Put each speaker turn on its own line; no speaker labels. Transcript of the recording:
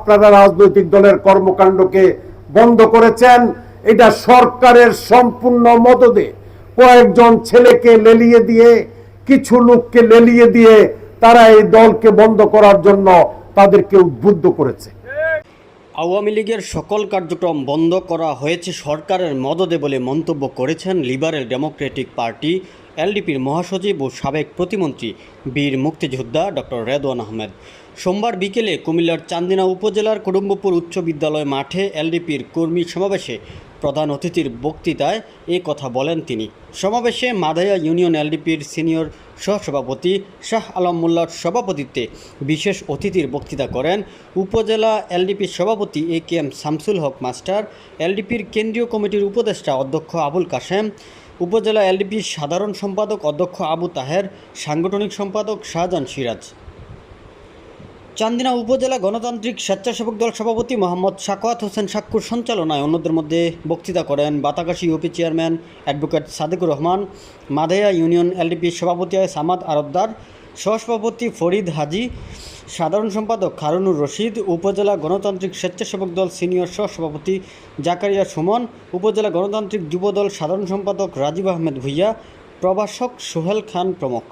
আপনারা রাজনৈতিক দলের কর্মকাণ্ডকে বন্ধ করেছেন, এটা সরকারের সম্পূর্ণ মদদে। কয়েকজন ছেলেকে লেলিয়ে দিয়ে, কিছু লোককে লেলিয়ে দিয়ে তারা এই দলকে বন্ধ করার জন্য তাদেরকে উদ্বুদ্ধ করেছে।
আওয়ামী লীগের সকল কার্যক্রম বন্ধ করা হয়েছে সরকারের মদদে বলে মন্তব্য করেছেন লিবারেল ডেমোক্রেটিক পার্টি এলডিপির মহাসচিব ও সাবেক প্রতিমন্ত্রী বীর মুক্তিযোদ্ধা ডক্টর রেদওয়ান আহমেদ। সোমবার বিকেলে কুমিল্লার চান্দিনা উপজেলার কুটুম্বপুর উচ্চ বিদ্যালয় মাঠে এলডিপির কর্মী সমাবেশে প্রধান অতিথির বক্তৃতায় এ কথা বলেন তিনি। সমাবেশে মাদায়া ইউনিয়ন এলডিপির সিনিয়র সহসভাপতি শাহ আলম মোল্লার সভাপতিত্বে বিশেষ অতিথির বক্তৃতা করেন উপজেলা এলডিপির সভাপতি A K M Shamsul Haque master, এলডিপির কেন্দ্রীয় কমিটির উপদেষ্টা অধ্যক্ষ আবুল কাশেম উপজেলা এলডিপির সাধারণ সম্পাদক অধ্যক্ষ আবু তাহের, সাংগঠনিক সম্পাদক শাহজাহান সিরাজ। চান্দিনা উপজেলা গণতান্ত্রিক স্বেচ্ছাসেবক দল সভাপতি মোহাম্মদ সাকোয়াত হোসেন সাক্ষুর সঞ্চালনায় অন্যদের মধ্যে বক্তৃতা করেন Batakashi UP chairman advocate Sadekur Rahman Madeya union এলডিপির সভাপতি সামাদ আরদ্দার সহসভাপতি ফরিদ হাজি, সাধারণ সম্পাদক খারুনুর রশিদ, উপজেলা গণতান্ত্রিক স্বেচ্ছাসেবক দল সিনিয়র সহসভাপতি জাকারিয়া সুমন, উপজেলা গণতান্ত্রিক যুবদল সাধারণ সম্পাদক রাজীব আহমেদ ভুইয়া, প্রভাষক সোহেল খান প্রমুখ।